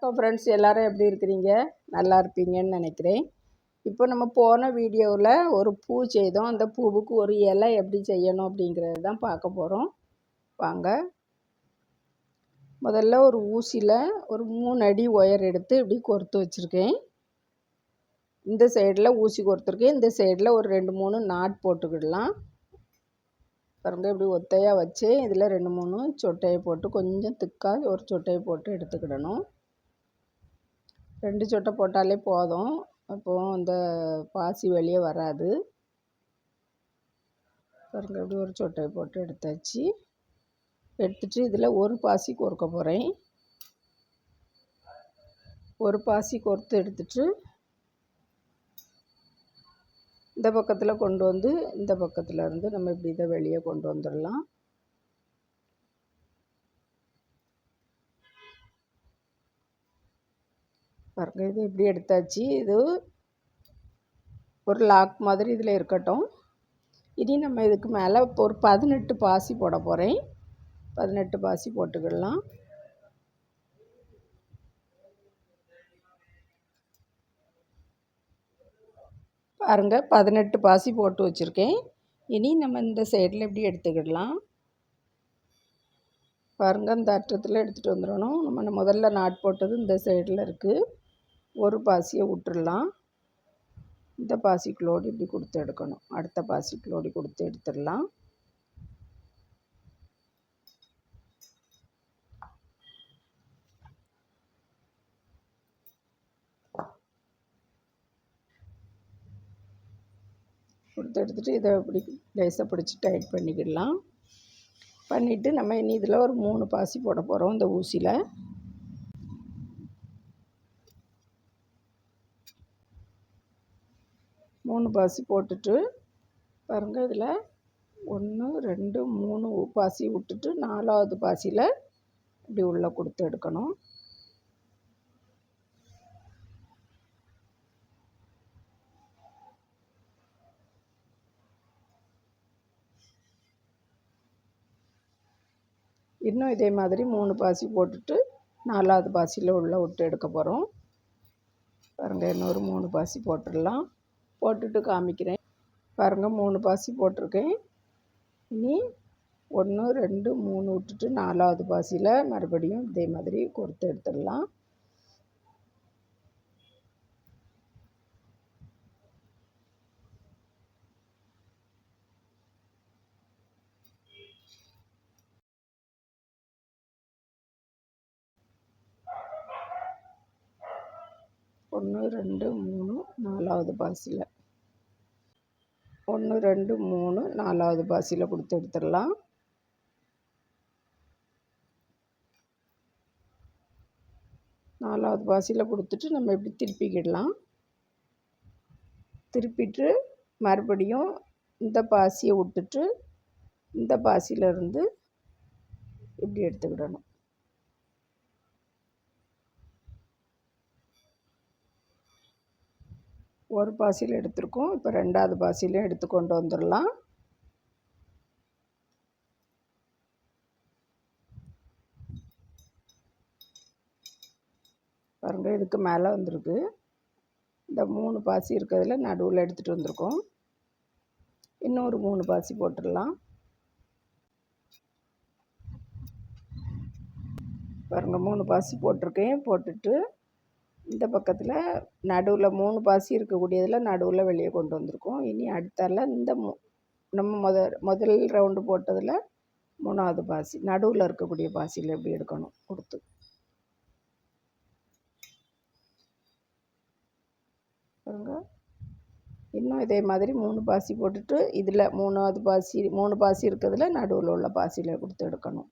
வணக்கம் ஃப்ரெண்ட்ஸ் எல்லோரும் எப்படி இருக்கிறீங்க? நல்லா இருப்பீங்கன்னு நினைக்கிறேன். இப்போ நம்ம போன வீடியோவில் ஒரு பூ செய்தோம். அந்த பூவுக்கு ஒரு இலை எப்படி செய்யணும் அப்படிங்கிறது தான் பார்க்க போகிறோம் வாங்க. முதல்ல ஒரு ஊசியில் ஒரு மூணு அடி ஒயர் எடுத்து இப்படி கொறுத்து வச்சுருக்கேன். இந்த சைடில் ஊசி கொடுத்துருக்கேன் இந்த சைடில் ஒரு ரெண்டு மூணு நாட் போட்டுக்கிடலாம். பாருங்க இப்படி ஒத்தையாக வச்சு இதில் ரெண்டு மூணு சொட்டையை போட்டு கொஞ்சம் திக்காக ஒரு சொட்டையை போட்டு எடுத்துக்கிடணும். ரெண்டு சொட்டை போட்டாலே போதும். அப்போது அந்த பாசி வெளியே வராது. பாருங்க இப்படி ஒரு சொட்டையை போட்டு எடுத்தாச்சு. எடுத்துட்டு இதில் ஒரு பாசி கோர்க்க போகிறேன் ஒரு பாசி கொறுத்து எடுத்துட்டு இந்த பக்கத்தில் கொண்டு வந்து இந்த பக்கத்தில் இருந்து நம்ம இப்படி இதை வெளியே கொண்டு வந்துடலாம். பாருங்க இது இப்படி எடுத்தாச்சு. இது ஒரு லாக் மாதிரி இதில் இருக்கட்டும். இனி நம்ம இதுக்கு மேலே ஒரு பதினெட்டு பாசி போட போகிறேன் பதினெட்டு பாசி போட்டுக்கிடலாம். பாருங்கள் பதினெட்டு பாசி போட்டு வச்சுருக்கேன். இனி நம்ம இந்த சைடில் இப்படி எடுத்துக்கிடலாம். பாருங்கள் இந்த அற்றத்தில் எடுத்துகிட்டு வந்துடணும். நம்ம முதல்ல நாட் போட்டது இந்த சைடில் இருக்குது ஒரு பாசியை விட்டுடலாம் இந்த பாசிக்குள்ளோடு இப்படி கொடுத்து எடுக்கணும். அடுத்த பாசிக்குள்ளோடு கொடுத்து எடுத்துடலாம். கொடுத்து எடுத்துகிட்டு இதை இப்படி லேசாக பிடிச்சி டைட் பண்ணிக்கிடலாம். பண்ணிவிட்டு நம்ம இனி இதில் ஒரு மூணு பாசி போட போகிறோம் இந்த ஊசியில். மூணு பாசி போட்டுட்டு பாருங்கள் இதில் ஒன்று ரெண்டு மூணு பாசி விட்டுட்டு நாலாவது பாசியில் இப்படி உள்ளே கொடுத்து எடுக்கணும். இன்னும் இதே மாதிரி மூணு பாசி போட்டுட்டு நாலாவது பாசியில் உள்ளே விட்டு எடுக்க போகிறோம் பாருங்கள் இன்னொரு மூணு பாசி போட்டுடலாம். போட்டுட்டு காமிக்கிறேன். பாருங்கள் மூணு பாசி போட்டிருக்கேன். இனி ஒன்று ரெண்டு மூணு விட்டுட்டு நாலாவது பாசியில் மறுபடியும் இதே மாதிரி கொடுத்து எடுத்துடலாம். ஒன்று ரெண்டு மூணு நாலாவது பாசியில். ஒன்று ரெண்டு மூணு நாலாவது பாசியில் கொடுத்து எடுத்துடலாம். நாலாவது பாசியில் கொடுத்துட்டு நம்ம இப்படி திருப்பிக்கிடலாம். திருப்பிட்டு மறுபடியும் இந்த பாசியை விட்டுட்டு இந்த பாசியிலேருந்து இப்படி எடுத்துக்கிடணும். ஒரு பாசியில் எடுத்திருக்கோம். இப்போ ரெண்டாவது பாசிலையும் எடுத்து கொண்டு வந்துடலாம் பாருங்கள் இதுக்கு மேலே வந்திருக்கு. இந்த மூணு பாசி இருக்கிறதுல நடுவில் எடுத்துகிட்டு வந்திருக்கோம். இன்னொரு மூணு பாசி போட்டுடலாம் பாருங்கள் மூணு பாசி போட்டிருக்கேன். போட்டுட்டு இந்த பக்கத்தில் நடுவில் மூணு பாசி இருக்கக்கூடியதில் நடுவில் வெளியே கொண்டு வந்திருக்கோம். இனி அடுத்தால இந்த மு நம்ம முத முதல் ரவுண்டு போட்டதில் மூணாவது பாசி நடுவில் இருக்கக்கூடிய பாசியில் எப்படி எடுக்கணும் கொடுத்து. பாருங்க. இன்னும் இதே மாதிரி மூணு பாசி போட்டுட்டு இதில் மூணாவது பாசி மூணு பாசி இருக்கிறதுல நடுவில் உள்ள பாசியில் கொடுத்து எடுக்கணும்.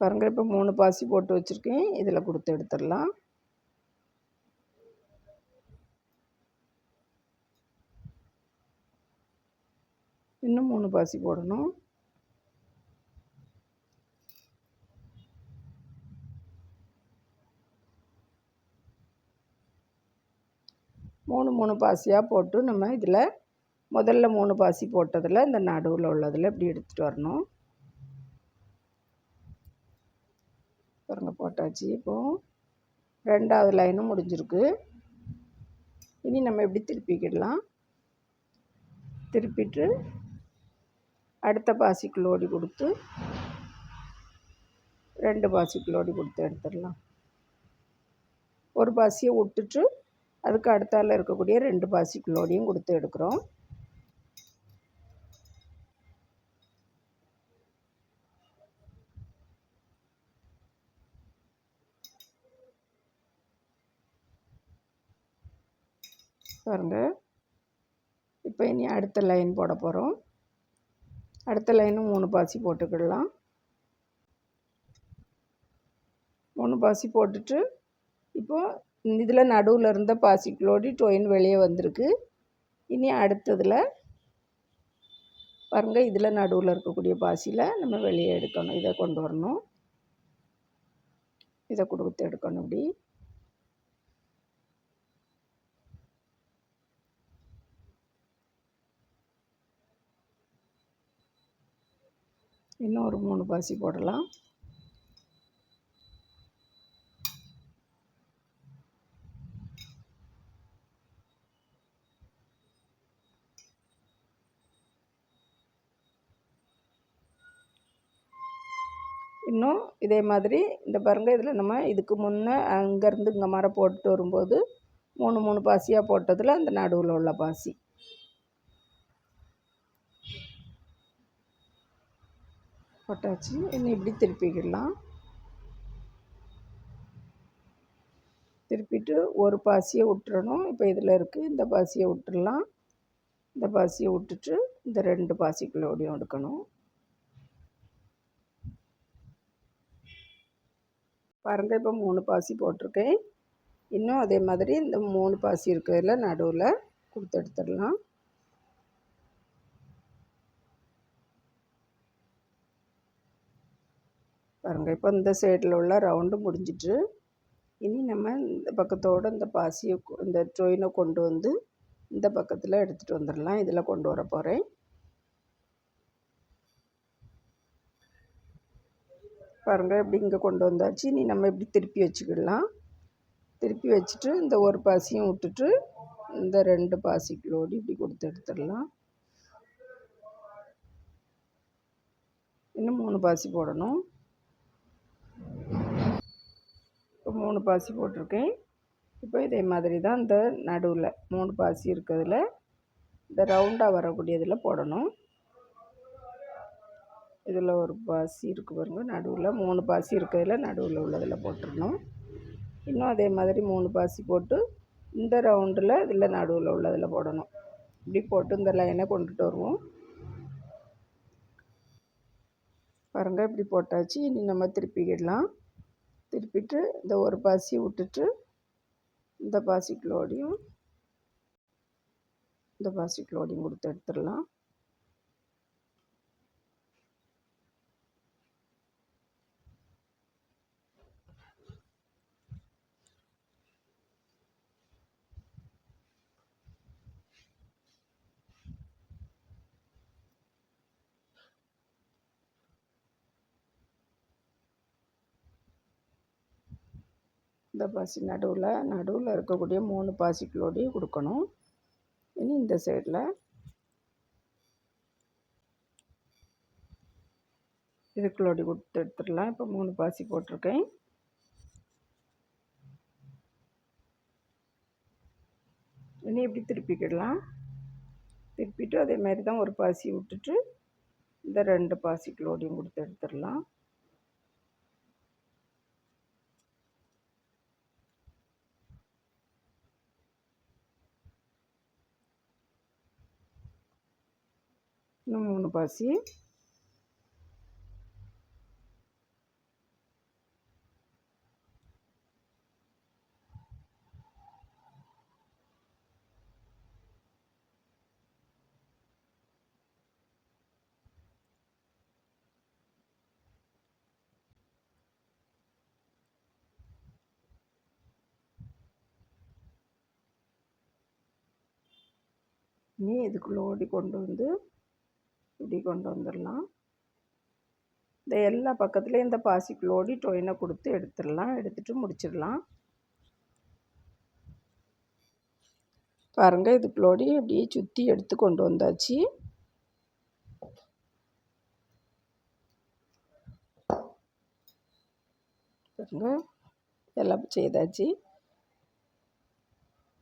பாருங்கள் இப்போ மூணு பாசி போட்டு வச்சுருக்கேன். இதில் கொடுத்து எடுத்துடலாம். இன்னும் மூணு பாசி போடணும். மூணு மூணு பாசியாக போட்டு நம்ம இதில் முதல்ல மூணு பாசி போட்டதில் இந்த நடுவில் உள்ளதில் இப்படி எடுத்துகிட்டு வரணும். பாருங்கள் போட்டாச்சு. இப்போது ரெண்டாவது லைனும் முடிஞ்சிருக்கு. இனி நம்ம எப்படி திருப்பிக்கிடலாம் திருப்பிட்டு அடுத்த பாசிக்கு லோடி கொடுத்து ரெண்டு பாசிக்கு லோடி கொடுத்து எடுத்துடலாம். ஒரு பாசியை விட்டுட்டு அதுக்கு அடுத்தால இருக்கக்கூடிய ரெண்டு பாசிக்கு லோடியும் கொடுத்து எடுக்கிறோம். பாருங்கள் இப்போ இனி அடுத்த லைன் போட போகிறோம் அடுத்த லைனும் மூணு பாசி போட்டுக்கிடலாம். மூணு பாசி போட்டுட்டு இப்போது இதில் நடுவில் இருந்த பாசிக்குள்ளோடி டொயின் வெளியே வந்திருக்கு. இனி அடுத்ததில் பாருங்கள் இதில் நடுவில் இருக்கக்கூடிய பாசியில் நம்ம வெளியே எடுக்கணும். இதை கொண்டு வரணும். இதை கொடுத்து எடுக்கணும் இப்படி. இன்னும் ஒரு மூணு பாசி போடலாம். இன்னும் இதே மாதிரி இந்த பாருங்கள் இதில் நம்ம இதுக்கு முன்னே அங்கேருந்து இங்கே மரம் போட்டுட்டு வரும்போது மூணு மூணு பாசியாக போட்டதில் அந்த நடுவில் உள்ள பாசி. போட்டாச்சு இன்னும் இப்படி திருப்பிக்கிடலாம் திருப்பிட்டு ஒரு பாசியை விட்டுறணும். இப்போ இதில் இருக்குது இந்த பாசியை விட்டுடலாம். இந்த பாசியை விட்டுட்டு இந்த ரெண்டு பாசிக்குள்ளோடையும் எடுக்கணும். பாருங்கள் இப்போ மூணு பாசி போட்டிருக்கேன். இன்னும் அதே மாதிரி இந்த மூணு பாசி இருக்கிறதுல நடுவில் கொடுத்து எடுத்துடலாம். பாருங்கள் இப்போ இந்த சைடில் உள்ள ரவுண்டு முடிஞ்சிட்டு இனி நம்ம இந்த பக்கத்தோடு இந்த பாசியை இந்த ட்ரெயினை கொண்டு வந்து இந்த பக்கத்தில் எடுத்துகிட்டு வந்துடலாம் இதில் கொண்டு வர போகிறேன் பாருங்கள் இப்படி இங்கே கொண்டு வந்தாச்சு. இனி நம்ம இப்படி திருப்பி வச்சுக்கிடலாம். திருப்பி வச்சுட்டு இந்த ஒரு பாசியும் விட்டுட்டு இந்த ரெண்டு பாசிக்குள்ளோடு இப்படி கொடுத்து எடுத்துடலாம். இன்னும் மூணு பாசி போடணும். இப்போ மூணு பாசி போட்டிருக்கேன். இப்போ இதே மாதிரி தான் இந்த நடுவில் மூணு பாசி இருக்கிறதுல இந்த ரவுண்டாக வரக்கூடியதில் போடணும். இதில் ஒரு பாசி இருக்குது பாருங்க நடுவில் மூணு பாசி இருக்கிறதுல நடுவில் உள்ளதில் போட்டுடணும் இன்னும் அதே மாதிரி மூணு பாசி போட்டு இந்த ரவுண்டில் இதில் நடுவில் உள்ளதில் போடணும். இப்படி போட்டு இந்த லைனை கொண்டுட்டு வருவோம். பாருங்கள் இப்படி போட்டாச்சு. இனி நம்ம திருப்பிக்கிடலாம் திருப்பிட்டு இந்த ஒரு பாசி விட்டுட்டு இந்த பாசிக்குள்ளோடையும் இந்த பாசிக்குள்ளோடையும் கொடுத்து எடுத்துடலாம். இந்த பாசி நடுவில் நடுவில் இருக்கக்கூடிய மூணு பாசிக்குள்ளோடையும் கொடுக்கணும். இனி இந்த சைடில் இதுக்குள்ளோடி கொடுத்து எடுத்துடலாம். இப்போ மூணு பாசி போட்டிருக்கேன். இனி எப்படி திருப்பிக்கிடலாம். திருப்பிட்டு அதே மாதிரி தான் ஒரு பாசி விட்டுட்டு இந்த ரெண்டு பாசிக்குள்ளோடையும் கொடுத்து எடுத்துடலாம். இன்னும் மூணு பாசி. நீ இதுக்குள்ளே ஓடி கொண்டு வந்து இப்படி கொண்டு வந்துடலாம். இந்த எல்லா பக்கத்துலேயும் இந்த பாசிக்குள்ளோடி டொயினை கொடுத்து எடுத்துடலாம். எடுத்துகிட்டு முடிச்சிடலாம். பாருங்கள் இதுக்குள்ளோடி அப்படியே சுற்றி எடுத்து கொண்டு வந்தாச்சு. பாருங்கள் எல்லாம் செய்தாச்சு.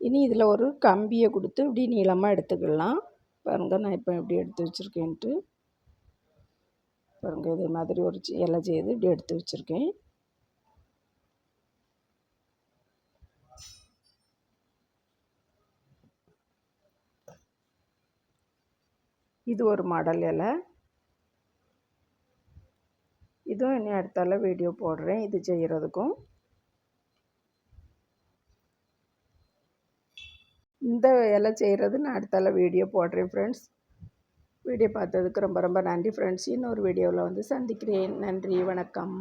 இனி இதில் ஒரு கம்பியை கொடுத்து இப்படி நீளமாக எடுத்துக்கலாம். பாருங்கள் நான் இப்போ எப்படி எடுத்து வச்சுருக்கேன்ட்டு. பாருங்கள் இதே மாதிரி ஒரு இலை செய்து இப்படி எடுத்து வச்சுருக்கேன். இது ஒரு மாடல் இலை. இதுவும் இனி அடுத்தால வீடியோ போடுறேன் இது செய்கிறதுக்கும் இந்த இலை செய்கிறது நான் அடுத்தால வீடியோ போடுறேன் ஃப்ரெண்ட்ஸ் வீடியோ பார்த்ததுக்கு ரொம்ப ரொம்ப நன்றி ஃப்ரெண்ட்ஸ் இன்னொரு வீடியோவில் வந்து சந்திக்கிறேன். நன்றி வணக்கம்.